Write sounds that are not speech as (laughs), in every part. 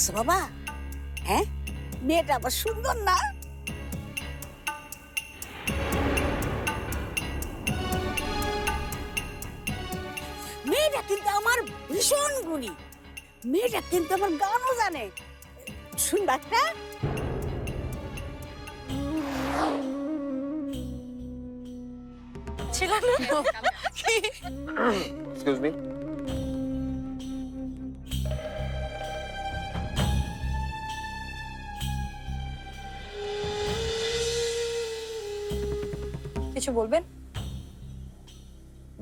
দেখছ বাবা? হ্যাঁ? মেয়েটা আবার সুন্দর না? মেয়েটা কিন্তু আমার ভীষণ গুণী। মেয়েটা কিন্তু আমার গানও জানে। শুনবা একটা ছিল না? এক্সকিউজ মি কিছু বলবেন?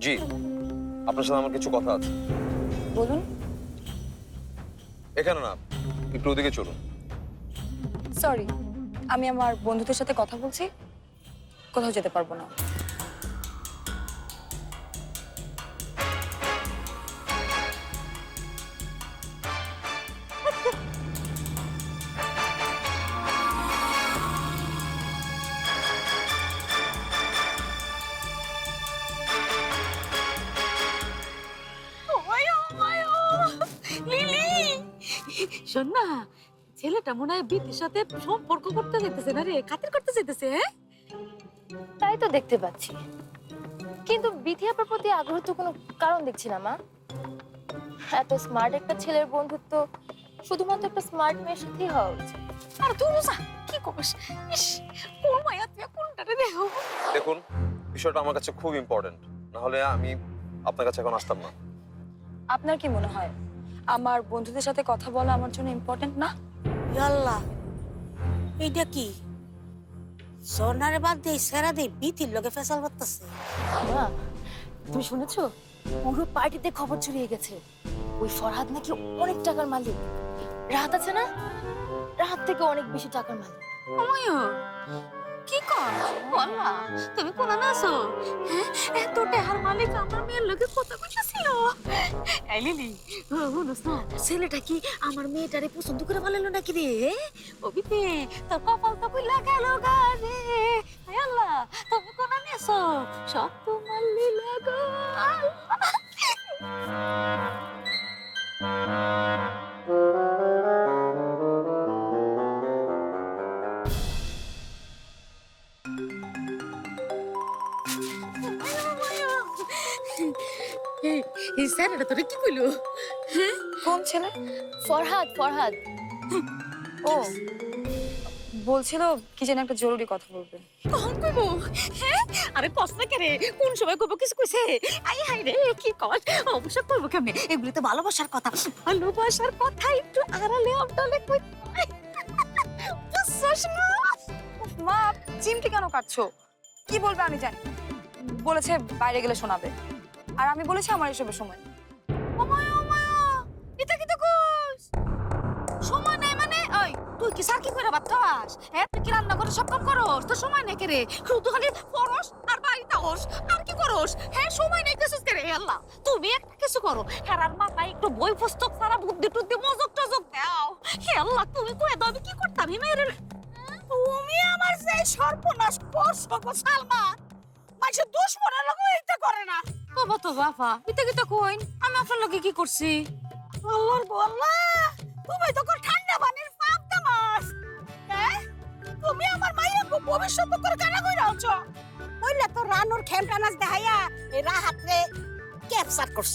জি আপনার সাথে আমার কিছু কথা আছে। বলুন। এখানে না একটু ওদিকে চলুন। সরি আমি আমার বন্ধুদের সাথে কথা বলছি কোথাও যেতে পারব না। শোন না ছেলেটা মনে হয় বিটির সাথে সম্পর্ক করতে যেতেছে না রে খাতির করতে যেতেছে হ্যাঁ? তাই তো দেখতে পাচ্ছি। কিন্তু বিথি আপার প্রতি আগ্রহ তো কোনো কারণ দেখছি না মা। এত স্মার্ট একটা ছেলের বন্ধুত্ব শুধুমাত্র একটা স্মার্ট মেয়ের সাথেই হওয়া উচিত। আর তুই রোজা কি করিস? ইস কোন মায়া তুই কোনটারে দেখো দেখুন বিষয়টা আমার কাছে খুব ইম্পর্ট্যান্ট না হলে আমি আপনার কাছে এখন আসতাম না। আপনার কি মনে হয়? আমার বন্ধুদের সাথে কথা বলা আমার জন্য ইম্পর্টেন্ট না? আল্লাহ এইটা কি? সোনারে বাদ দিয়ে সেরা দিয়ে বিতির লোকে ফেসাল করতেছে। তুমি শুনেছো? পুরো পার্টিতে খবর ছড়িয়ে গেছে। ওই ফরহাদ নাকি অনেক টাকার মালিক। রাহাত আছে না? রাহাত থেকে অনেক বেশি টাকার মালিক। কি কর বললা তুমি কোন আছো হ্যাঁ? এত টাকার মালিক আমার মেয়ের লোকে কথা কইছিল এই লিলি ছেলেটা কি আমার মেয়েটারে পছন্দ করে ভালো নাকি রে? অবিতে তোর কপাল তো কইলা গেল আল্লাহ, তুমি কোন আছো সব তোমার লীলা গো। এই এই স্যারটা তোরা কি কইলো কোন ছেলে? ফরহাদ ফরহাদ। ও। বলছিল কি যেন একটা জরুরি কথা বলবেন কখন কইবো হ্যাঁ? আরে কষ্ট কে রে কোন সময় কইবো কিছু কইছে? আই হাই রে কি কর? অবশ্য কইবো কেমনে? এগুলি তো ভালোবাসার কথা। ভালোবাসার কথা একটু আড়ালে অবডালে কই? বুঝছস না মা চিমটি কেন কাটছো? কি বলবে আমি জানি। বলেছে বাইরে গেলে শোনাবে। আর আমি বলেছি আমার এসবের সময়। নেই। ওমায়া ওমায়া এটা কি তো কইস সময় নাই মানে ওই, তুই কি সার কি কইরা ভাত খাওয়াস? হ্যাঁ তুই কি রান্না করে সব কাম করস? তোর সময় নেই রে শুধু খালি পরস আর বাড়িতে হোস, আর কি করস? হ্যাঁ সময় নেই কিছু কে রে আল্লাহ। তুমি একটা কিছু করো। হেরার মাথায় একটু বই পুস্তক সারা বুদ্ধি টুদ্ধি মজক টজক দাও। হে আল্লাহ, তুমি কয়ে দাও? আমি কি করতাম? হিমায়ের তুমি আমার যে সর্বনাশ করছ গো মানুষের দুশ্মনের লোক করে না। বাবা তো বাবা এটা কি তো কইন আমি আপনার লগে কি করছি? আল্লাহর বল্লা তুমি তো কোন ঠান্ডা পানির পাপ দামাস। হ্যাঁ? তুমি আমার মাইয়া কো ভবিষ্যৎ করে কানা কইরা আছো কইলা তো রানুর খেমটা নাচ দেখাইয়া এই রাহাতরে ক্যাপচার করছ।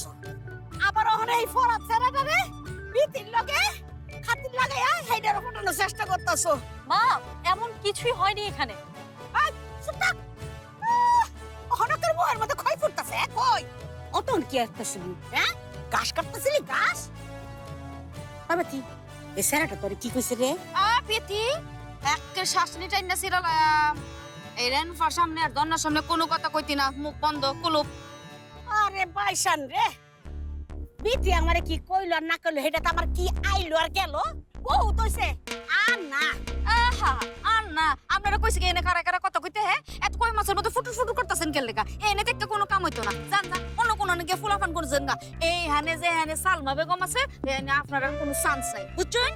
আবার ওখানে এই ফরাত ছাড়াটা রে বিতির লগে খাতির লাগাইয়া হেডার ফটানোর চেষ্টা করতেছো। মা এমন কিছুই হয়নি এখানে। অতন কি আসতেছিলি হ্যাঁ ঘাস কাটতেছিলি ঘাস তবে তুই স্যারাটা তোরে কি কইছে রে আ পেতি একের শাসনি টাইনা সিরালাম এই রেনফার সামনে আর দন্নার সামনে কোনো কথা কইতি না মুখ বন্ধ কুলুপ আরে বাইসান রে বিটি আমারে কি কইলো আর না কইলো সেটা তো আমার কি আইলো আর গেল? বহুত হইছে। আর না। আহা না। আপনারা কইছে এনে কারা কারা কথা কইতে হ্যাঁ? এত কই মাছের মতো ফুটু ফুটু করতেছেন কেন লেগা? এনে দেখতে কোনো কাম হইতো না। জান জান অন্য কোনো নাকি ফুলাফান করছেন না এই হানে যে হানে সালমা বেগম আছে এনে আপনার কোনো চান্স নাই। বুঝছেন?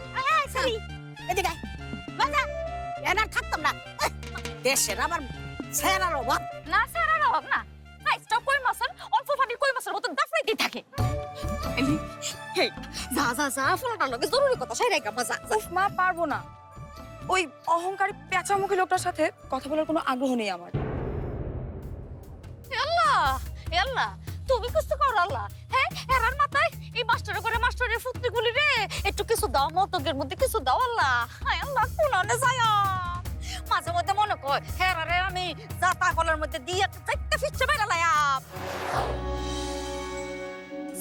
এদিকে বাজা এনার থাকতাম না। দেশের আবার স্যারার অভাব। না স্যার আর অভাব না। প্রাইসটা কই মাছের অল্প পানির কই মাছের মতো দাফাইতেই থাকে। যা যা যা ফোনটার লগে জরুরি কথা সাই রাখা যা যা। মা পারব না। ওই অহংকারী পেঁচামুখী লোকটার সাথে কথা বলার কোনো আগ্রহ নেই আমার। আল্লাহ আল্লাহ তুমি কিছু করো আল্লাহ হ্যাঁ এরার মাথায় এই মাস্টারের করে মাস্টারের রে। একটু কিছু দাও মতকের মধ্যে কিছু দাও আল্লাহ হায় আল্লাহ কোনানে যায় মাঝে মধ্যে মনে কয় হ্যাঁ রে আমি জাতা কলার মধ্যে দিয়ে বাইরে লায়াম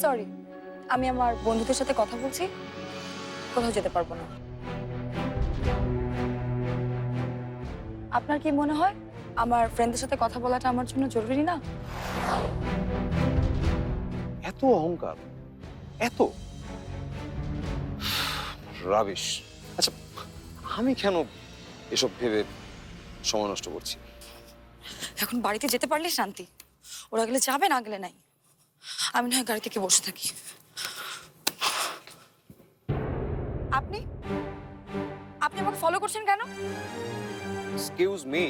সরি আমি আমার বন্ধুদের সাথে কথা বলছি কোথাও যেতে পারব না। আপনার কি মনে হয়? আমার ফ্রেন্ডদের সাথে কথা বলাটা আমার জন্য জরুরি না? এত অহংকার এত? রাবিশ আচ্ছা আমি কেন এসব ভেবে সময় নষ্ট করছি? এখন বাড়িতে যেতে পারলে শান্তি। ওরা গেলে যাবে না গেলে নাই। আমি না হয় গাড়ি থেকে বসে থাকি। আপনি? আপনি আমাকে ফলো করছেন কেন? এক্সকিউজ মি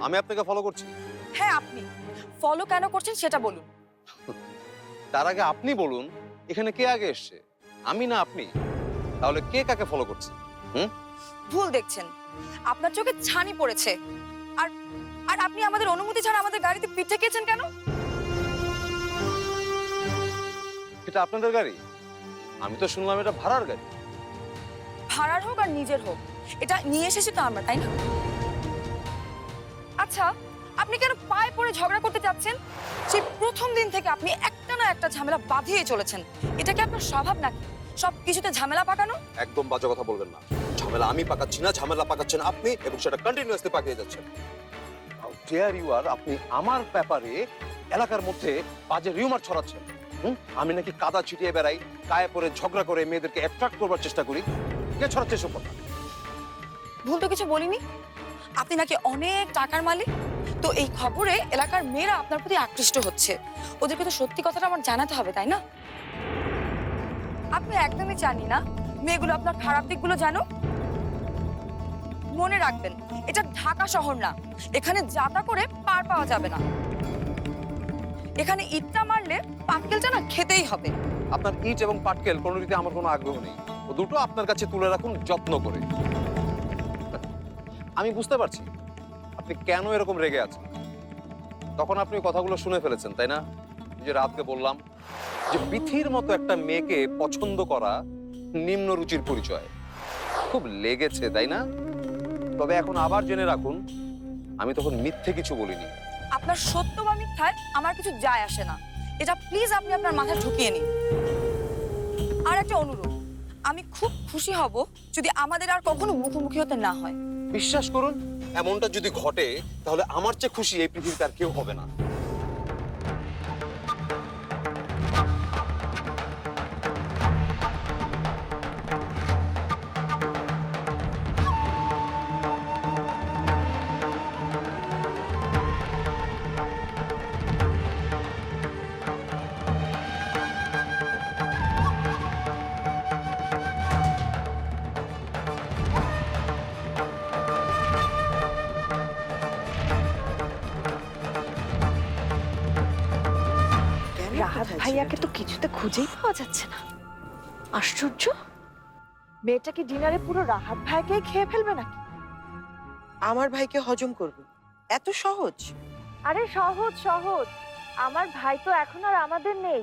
আমি আপনাকে ফলো করছি। হ্যাঁ আপনি। ফলো কেন করছেন সেটা বলুন। (laughs) তার আগে আপনি বলুন এখানে কে আগে এসছে? আমি না আপনি? তাহলে কে কাকে ফলো করছে? ভুল দেখছেন। আপনার চোখে ছানি পড়েছে। আর আর আপনি আমাদের অনুমতি ছাড়া আমাদের গাড়িতে পিঠে খেয়েছেন কেন? এটা আপনাদের গাড়ি? আমি তো শুনলাম এটা ভাড়ার গাড়ি। ভাড়ার হোক আর নিজের হোক। এটা নিয়ে এসেছি তো আমরা তাই না? আচ্ছা আপনি কেন পায়ে পড়ে ঝগড়া করতে চাচ্ছেন সেই প্রথম দিন থেকে আপনি একটা না একটা ঝামেলা বাঁধিয়ে চলেছেন। এটা কি আপনার স্বভাব নাকি? সব কিছুতে ঝামেলা পাকানো? একদম বাজে কথা বলবেন না। ঝামেলা আমি পাকাচ্ছি না ঝামেলা পাকাচ্ছেন আপনি এবং সেটা কন্টিনিউয়াসলি পাকিয়ে যাচ্ছেন। ডেয়ার ইউ আর আপনি আমার ব্যাপারে এলাকার মধ্যে বাজে রিউমার ছড়াচ্ছেন। হুম? আমি নাকি কাদা ছিটিয়ে বেড়াই গায়ে পরে ঝগড়া করে মেয়েদেরকে অ্যাট্রাক্ট করবার চেষ্টা করি। কে ছড়াচ্ছে এসব কথা? ভুল তো কিছু বলিনি। আপনি নাকি অনেক টাকার মালিক? তো এই খবরে এলাকার মেয়েরা আপনার প্রতি আকৃষ্ট হচ্ছে। ওদেরকে তো সত্যি কথাটা আমার জানাতে হবে, তাই না? আপনি একদমই জানি না, মেয়েগুলো আপনার খারাপ দিকগুলো জানো? মনে রাখবেন, এটা ঢাকা শহর না। এখানে যাতা করে পার পাওয়া যাবে না। এখানে ইটটা মারলে পাটকেলটা না খেতেই হবে। আপনার ইট এবং পাটকেল কোনো রীতি আমার কোনো আগ্রহ নেই। দুটো আপনার কাছে তুলে রাখুন, যত্ন করে। আমি বুঝতে পারছি। আপনি কেন এরকম রেগে আছেন? তখন আপনি কথাগুলো শুনে ফেলেছেন, তাই না? যে রাতকে বললাম, যে পৃথির মতো একটা মেয়েকে পছন্দ করা নিম্ন রুচির পরিচয়। খুব লেগেছে, তাই না? তবে এখন আবার জেনে রাখুন, আমি তখন মিথ্যে কিছু বলিনি। আপনার সত্য বা মিথ্যায় আমার কিছু যায় আসে না। এটা প্লিজ আপনি আপনার মাথায় ঢুকিয়ে নিন। আর একটা অনুরোধ, আমি খুব খুশি হব যদি আমাদের আর কখনো মুখোমুখি হতে না হয়। বিশ্বাস করুন, এমনটা যদি ঘটে, তাহলে আমার চেয়ে খুশি এই পৃথিবীতে আর কেউ হবে না। ভাইয়াকে তো কিছুতে খুঁজেই পাওয়া যাচ্ছে না। আশ্চর্য? মেয়েটা কি ডিনারে পুরো রাহাত ভাইকে খেয়ে ফেলবে নাকি? আমার ভাইকে হজম করবে। এত সহজ? আরে সহজ সহজ। আমার ভাই তো এখন আর আমাদের নেই।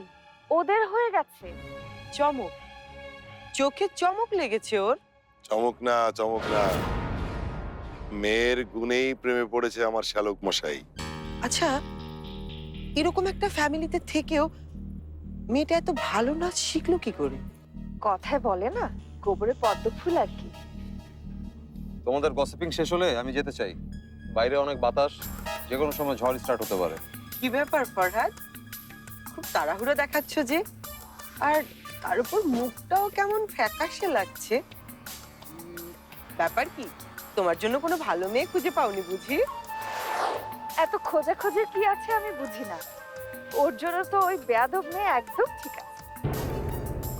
ওদের হয়ে গেছে। চমক। চোখে চমক লেগেছে ওর। চমক না চমক না। মেয়ের গুণেই প্রেমে পড়েছে আমার শ্যালক মশাই আচ্ছা এরকম একটা ফ্যামিলিতে থেকেও মেয়েটা এত ভালো নাচ শিখলো কি করে? কথায় বলে না গোবরে পদ্ম ফুল আর কি। তোমাদের গসিপিং শেষ হলে আমি যেতে চাই। বাইরে অনেক বাতাস যে কোনো সময় ঝড় স্টার্ট হতে পারে। কি ব্যাপার ফরহাদ? খুব তাড়াহুড়ো দেখাচ্ছ যে। আর তার উপর মুখটাও কেমন ফ্যাকাশে লাগছে। ব্যাপার কি? তোমার জন্য কোনো ভালো মেয়ে খুঁজে পাওনি বুঝি? এত খোঁজা খোঁজে কি আছে আমি বুঝি না। ওর জন্য তো ওই বেয়াদব মেয়ে একদম ঠিক আছে।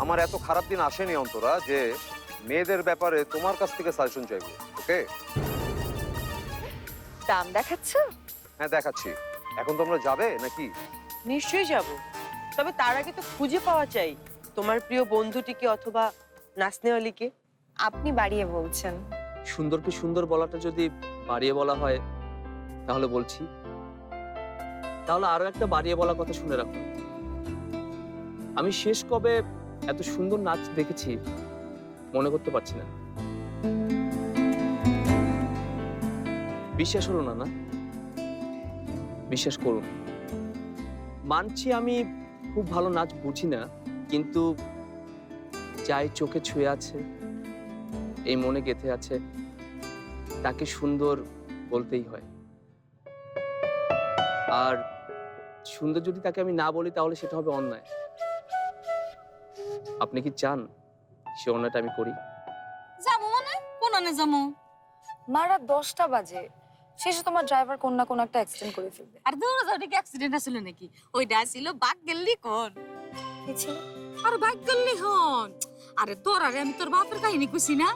আমার এত খারাপ দিন আসেনি অন্তরা যে মেয়েদের ব্যাপারে তোমার কাছ থেকে সাজেশন চাইব ওকে দাম দেখাচ্ছ? হ্যাঁ দেখাচ্ছি। এখন তোমরা যাবে নাকি? নিশ্চয়ই যাব। তবে তার আগে তো খুঁজে পাওয়া চাই তোমার প্রিয় বন্ধুটিকে অথবা নাসনেওয়ালিকে। আপনি বাড়িয়ে বলছেন। সুন্দরকে সুন্দর বলাটা যদি বাড়িয়ে বলা হয় তাহলে বলছি তাহলে আরও একটা বাড়িয়ে বলা কথা শুনে রাখুন আমি শেষ কবে এত সুন্দর নাচ দেখেছি মনে করতে পারছি না। বিশ্বাস হলো না না? বিশ্বাস করুন মানছি আমি খুব ভালো নাচ বুঝি না, কিন্তু যাই চোখে ছুঁয়ে আছে, এই মনে গেঁথে আছে, তাকে সুন্দর বলতেই হয়। আর সুন্দর যদি তাকে আমি না বলি তাহলে সেটা হবে অন্যায়। আপনি কি চান সে অন্যায়টা আমি করি? যাব মানে? কোন আনে যাব মা দশটা বাজে। শেষে তোমার ড্রাইভার কোন না কোন একটা অ্যাক্সিডেন্ট করে ফেলবে। আর যাওয়া কি অ্যাক্সিডেন্ট আসলে নাকি? ওইটা ছিল বাঘ গেল্লি কোন? কি আর হন আরে তোর আরে আমি তোর বাপের কাহিনী খুশি না?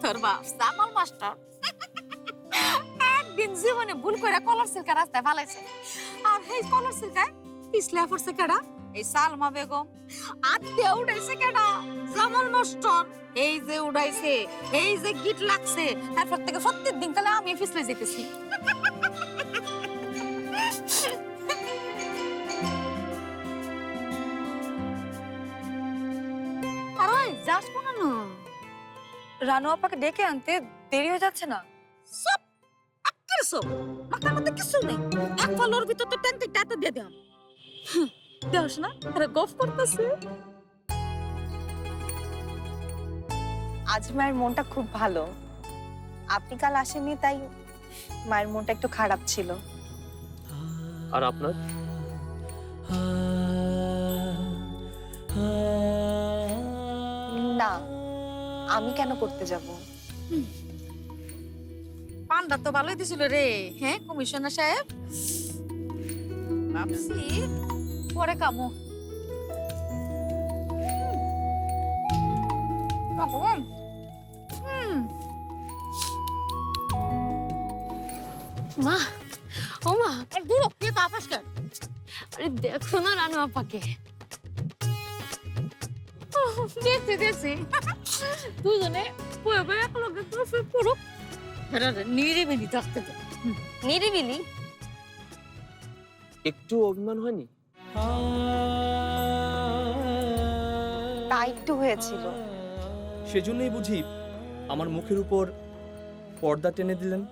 তোর বাপ সামাল মাস্টার। (laughs) একদিন জীবনে ভুল করে কলার সিল্কা রাস্তায় ফালাইছে। আর এই কলার সিল্কায় পিছলে পড়ছে কেডা? এই সালমা বেগম। আত্মীয় উঠাইছে কেডা? জামাল মাস্টার। এই যে উড়াইছে, এই যে গিট লাগছে, তারপর থেকে প্রত্যেক দিন তাহলে আমি পিছলে যেতেছি। যাস কোন রানু আপাকে ডেকে আনতে দেরি হয়ে যাচ্ছে না। মাথার মধ্যে কিছু নেই। এক ফলোর ভিতর তো ট্যাঙ্কি টাটা দিয়ে দিলাম। দেওস না আরে গফ করতেছে। আজ মায়ের মনটা খুব ভালো। আপনি কাল আসেননি তাই মায়ের মনটা একটু খারাপ ছিল। আর আপনার? না আমি কেন করতে যাব? পান্ডা তো ভালোই দিছিল রে। হ্যাঁ কমিশনার সাহেব? ভাবছি পরে কামো ভগবান মা ও মা দূর কে কাপাস কেন আরে দেখো না রানু আপাকে। দেখছি দেখছি। দুজনে বয়ে বয়ে এক লগে গ্রুপে পড়ুক নিরিবিলি থাকতে দে নিরিবিলি? একটু অভিমান হয়নি? তা একটু হয়েছিল। সেজন্যই বুঝি আমার মুখের উপর পর্দা টেনে দিলেন।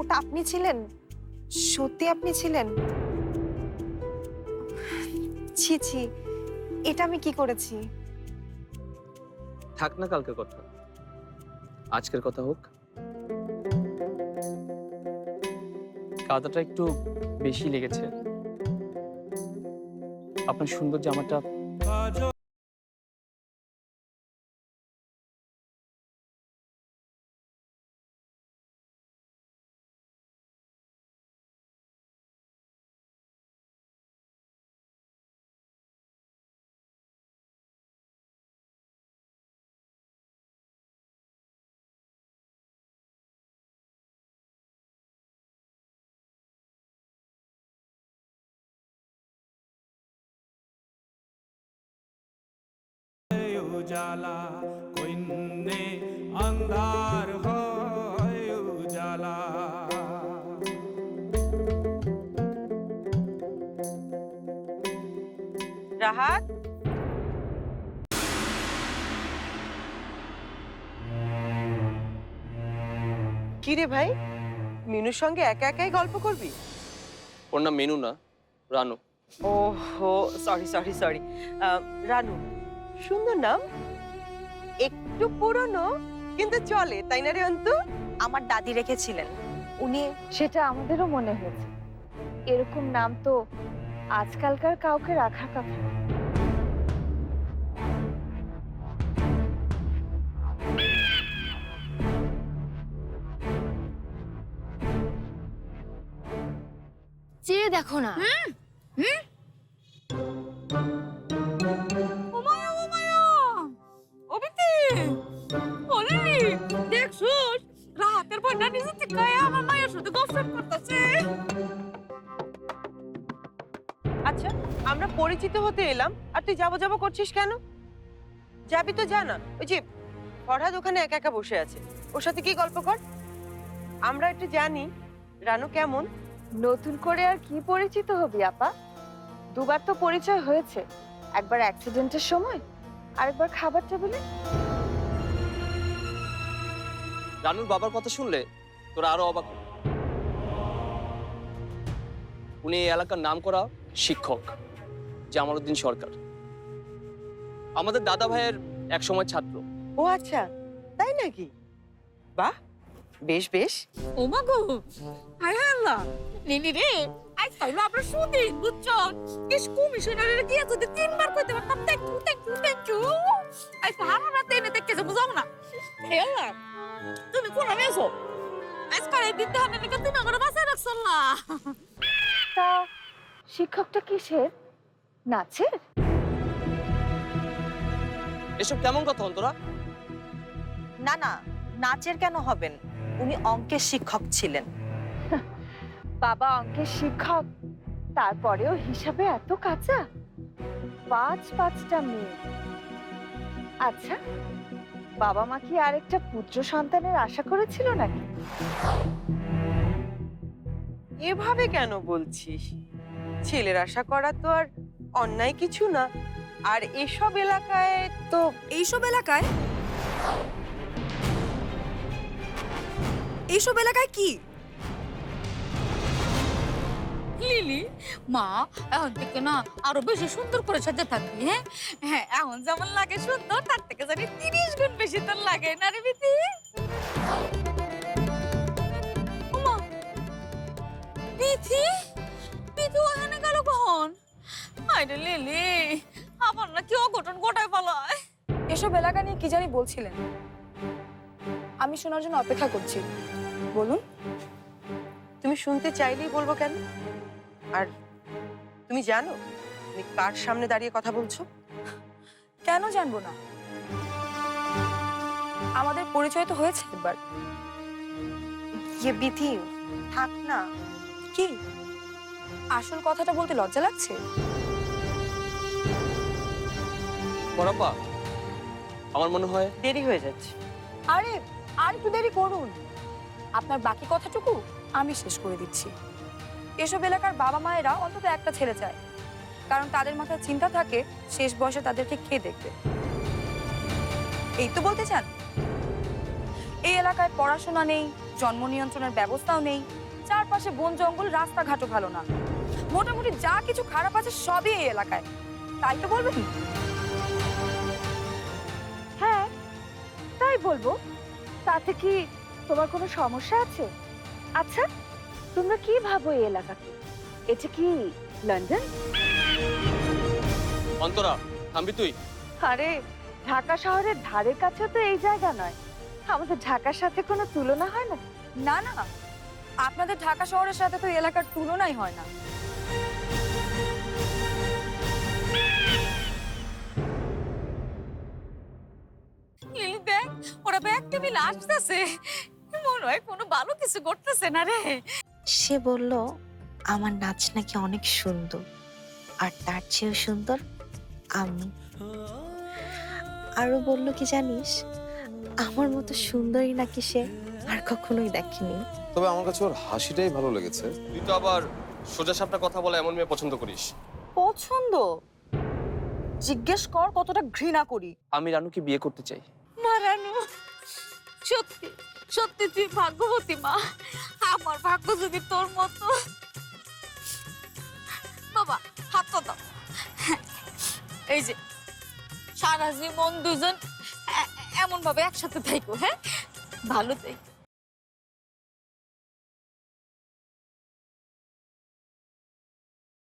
ওটা আপনি ছিলেন? সত্যি আপনি ছিলেন? ছি ছি এটা আমি কি করেছি? থাক না কালকের কথা। আজকের কথা হোক। কাদাটা একটু বেশি লেগেছে। আপনার সুন্দর জামাটা উজালা কইন্দে অন্ধার হয় উজালা। রাহাত? কি রে ভাই? মিনুর সঙ্গে একা একাই গল্প করবি? ওর নাম মেনু না রানু। ও হো সরি সরি সরি রানু সুন্দর নাম একটু পুরনো কিন্তু চলে তাই না রে অন্তু আমার দাদি রেখেছিলেন। উনি সেটা আমাদেরও মনে হয়েছে। এরকম নাম তো আজকালকার কাউকে রাখার কথা। চেয়ে দেখো না। ওমায়া ওমায়া পরিচিত হতে এলাম আর তুই যাব যাব করছিস কেন? যাবি তো জানা ওই যে ফরহাদ ওখানে একা একা বসে আছে ওর সাথে কি গল্প কর। আমরা একটু জানি রানু কেমন। নতুন করে আর কি পরিচিত হবি আপা? দুবার তো পরিচয় হয়েছে একবার অ্যাক্সিডেন্টের সময় আরেকবার খাবার টেবিলে। রানুর বাবার কথা শুনলে তোরা আরও অবাক হবি। উনি এই এলাকার নাম করা শিক্ষক। জামালউদ্দিন সরকার। আমাদের দাদা ভাইয়ের এক সময় ছাত্র। ও আচ্ছা তাই নাকি? বাহ বেশ বেশ। ও মা গো হায় আল্লাহ। লিলি রে আজ আমরা বুঝছ? কমিশনারের যদি তিনবার কইতে পারতাম thank you thank you thank you আজ সারা রাত এনে দেখতেছে বুঝাও না। হে আল্লাহ তুমি কোন আজকাল এই দিনটা হাতে লেগে তুমি আমার বাসায় রাখছো না তা শিক্ষকটা কিসের? নাচের? এসব কেমন কথা অন্তরা? না না নাচের কেন হবেন? উনি অঙ্কের শিক্ষক ছিলেন। বাবা অঙ্কের শিক্ষক তারপরেও হিসাবে এত কাঁচা? পাঁচ পাঁচটা মেয়ে। আচ্ছা বাবা মা কি আরেকটা পুত্র সন্তানের আশা করেছিল নাকি? এভাবে কেন বলছিস? ছেলের আশা করা তো আর অন্যায় কিছু না। আর এসব এলাকায় তো এইসব এলাকায়? এইসব এলাকায় কি? লিলি মা এখন থেকে না আরও বেশি সুন্দর করে সাজে থাকবি হ্যাঁ? হ্যাঁ এখন যেমন লাগে সুন্দর তার থেকে জানি তিরিশ গুণ বেশি তোর লাগে না রে ওমা, বিথি বিথি ওখানে গেল কখন? আইরে লিলি আমার না কি অঘটন গোটায় পালায় এসব এলাকা নিয়ে কি জানি বলছিলেন? আমি শোনার জন্য অপেক্ষা করছি। বলুন। তুমি শুনতে চাইলেই বলব কেন? আর তুমি জানো তুমি কার সামনে দাঁড়িয়ে কথা বলছো? কেন জানব না? আমাদের পরিচয় তো হয়েছে। একবার ইয়ে বিধি থাক না। কি? আসল কথাটা বলতে লজ্জা লাগছে? বড়াপা আমার মনে হয় দেরি হয়ে যাচ্ছে। আরে, আর একটু দেরি করুন। আপনার বাকি কথাটুকু আমি শেষ করে দিচ্ছি। এসব এলাকার বাবা মায়েরা অন্তত একটা ছেলে চায়। কারণ তাদের মাথায় চিন্তা থাকে, শেষ বয়সে তাদেরকে কে দেখবে। এই তো বলতে চান? এই এলাকায় পড়াশোনা নেই, জন্ম নিয়ন্ত্রণের ব্যবস্থাও নেই, চারপাশে বন জঙ্গল, রাস্তাঘাটও ভালো না। মোটামুটি যা কিছু খারাপ আছে সবই এই এলাকায়। তাই তো বলবেন? বলব? তাতে কি তোমার কোনো সমস্যা আছে? আচ্ছা তোমরা কি ভাবো এই এলাকাকে? এটা কি লন্ডন? অন্তরা থামবি তুই? আরে ঢাকা শহরের ধারে কাছে তো এই জায়গা নয়। আমাদের ঢাকার সাথে কোনো তুলনা হয় না? না না আপনাদের ঢাকা শহরের সাথে তো এলাকার তুলনাই হয় না। টেবিল আসতেছে। মনে হয় কোনো ভালো কিছু করতেছে না রে। সে বলল আমার নাচ নাকি অনেক সুন্দর আর তার চেয়েও সুন্দর আমি। আরও বলল কি জানিস আমার মতো সুন্দরী নাকি সে আর কখনোই দেখেনি। তবে আমার কাছে ওর হাসিটাই ভালো লেগেছে। তুই তো আবার সোজা সাপটা কথা বলে এমন মেয়ে পছন্দ করিস। পছন্দ? জিজ্ঞেস কর কতটা ঘৃণা করি। আমি রানুকে বিয়ে করতে চাই। মারানো সত্যি সত্যি তুই ভাগ্যবতী মা। আমার ভাগ্য যদি তোর মতো। বাবা, হাত দাও। এই যে, সারা জীবন দুজন এমন ভাবে একসাথে থাইকো হ্যাঁ? ভালো থাইকো।